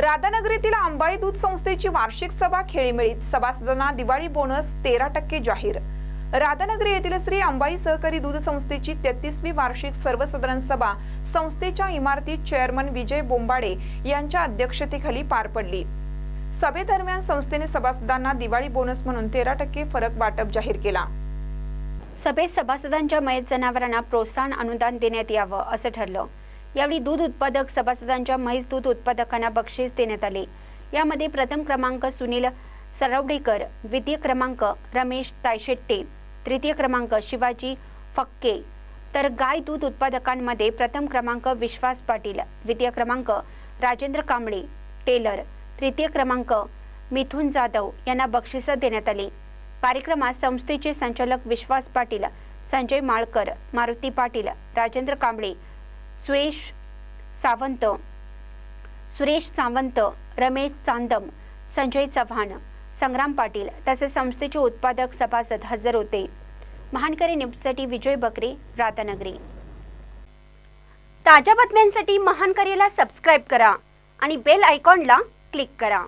राधानगरीतील अंबाई दूध संस्थेची वार्षिक सभा खेळीमेळीत. सभासदांना दिवाळी बोनस तेरा टक्के जाहीर. राधानगरी येथील श्री अंबाई सहकारी दूध संस्थेची तेहतीसवी वार्षिक सर्वसाधारण सभा संस्थेच्या इमारतीत चेअरमन विजय बोंबाडे यांच्या अध्यक्षतेखाली पार पडली. सभेदरम्यान संस्थेने सभासदांना दिवाळी बोनस म्हणून तेरा टक्के फरक वाटप जाहीर केला. सभेत सभासदांच्या मयत जनावरांना प्रोत्साहन अनुदान देण्यात यावं असं ठरलं. यावेळी दूध उत्पादक सभासदांच्या म्हैस दूध उत्पादकांना बक्षीस देण्यात आले. यामध्ये प्रथम क्रमांक सुनील सरवडेकर द्वितीय क्रमांक रमेश तायशेट्टे तृतीय क्रमांक शिवाजी फक्के. तर गाय दूध उत्पादकांमध्ये प्रथम क्रमांक विश्वास पाटील द्वितीय क्रमांक राजेंद्र कांबळे टेलर तृतीय क्रमांक मिथुन जाधव यांना बक्षिसं देण्यात आली. कार्यक्रमात संस्थेचे संचालक विश्वास पाटील संजय माळकर मारुती पाटील राजेंद्र कांबळे सुरेश सावंत सुरेश सावंत रमेश चांदम संजय चव्हाण संग्राम पाटील तसेच संस्थेचे उत्पादक सभासद हजर होते. महानकरी न्यूजसाठी विजय बकरे राधानगरी ताज्या बातम्यांसाठी महानकरीला सबस्क्राईब करा आणि बेल आयकॉनला क्लिक करा.